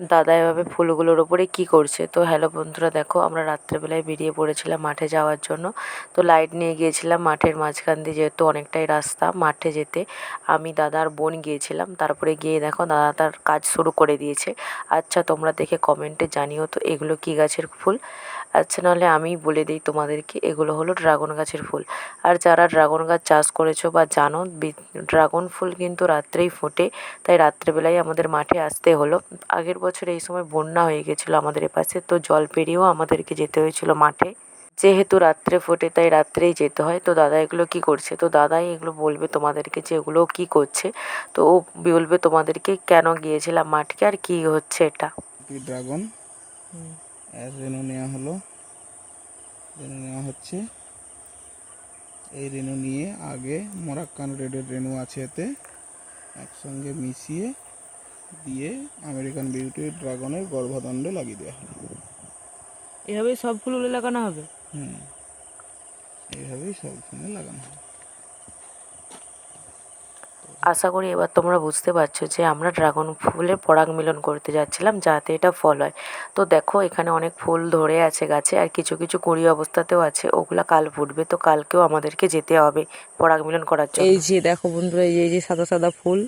দাদা এভাবে ফুলগুলোর ওপরে কি করছে? তো হ্যালো বন্ধুরা, দেখো আমরা রাত্রেবেলায় বেরিয়ে পড়েছিলাম মাঠে যাওয়ার জন্য। তো লাইট নিয়ে গিয়েছিলাম মাঠের মাঝখান দিয়ে যেহেতু অনেকটাই রাস্তা মাঠে যেতে। আমি দাদার বোন গিয়েছিলাম, তারপরে গিয়ে দেখো দাদা তার কাজ শুরু করে দিয়েছে। আচ্ছা তোমরা দেখে কমেন্টে জানিও তো এগুলো কী গাছের ফুল? আচ্ছা নাহলে আমি বলে দিই তোমাদেরকে এগুলো হলো ড্রাগন গাছের ফুল। আর যারা ড্রাগন গাছ চাষ করেছ বা জানো ড্রাগন ফুল কিন্তু রাত্রেই ফোটে তাই রাত্রেবেলায় আমাদের মাঠে আসতে হলো। আগের বছর এই সময় বন্যা হয়ে গেছিল আমাদের এপাশে তো জল পেরিয়েও আমাদেরকে যেতে হয়েছিল মাঠে। যেহেতু রাত্রে ফোটে তাই রাত্রেই যেতে হয়। তো দাদা এগুলো কি করছে? তো দাদাই এগুলো বলবে তোমাদেরকে যে এগুলো কি করছে। তো ও বলবে তোমাদেরকে কেন গিয়েছিলাম মাঠকে আর কি হচ্ছে এটা। ড্রাগন? রেনু নেওয়া হলো। রেনু নেওয়া হচ্ছে। এই রেনু নিয়ে আগে মোরাক্কান রেডের রেনু আছে এতে। একসঙ্গে মিশিয়ে দিয়ে আমেরিকান বিউটি ড্রাগনের গর্ভদণ্ডে লাগিয়ে দেওয়া হলো। এভাবেই সব ফুলগুলো লাগানো হবে? হুম। এইভাবেই সব ফোনে লাগানো হয় আশা করি এবার তোমরা বুঝতে পারছ যে আমরা ড্রাগন ফুলের পরাগ মিলন করতে যাচ্ছিলাম যাতে এটা ফল হয়। তো দেখো, এখানে অনেক ফুল ধরে আছে গাছে আর কিছু কিছু কুড়ি অবস্থাতেও আছে, ওগুলা কাল ফুটবে, তো কালকেও আমাদেরকে যেতে হবে পরাগ মিলন করার জন্য। এই যে দেখো বন্ধুরা, এই যে সাদা সাদা ফুল,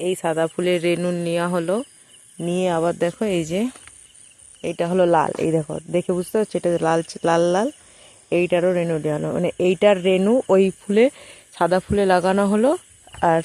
এই সাদা ফুলের রেনু নেওয়া হলো, নিয়ে আবার দেখো এই যে, এইটা হলো লাল, এই দেখো, দেখে বুঝতে পারছ? এটা লাল লাল লাল, এইটারও রেনু দেওয়ানো মানে এইটার রেনু ওই ফুলে, সাদা ফুলে লাগানো হলো আর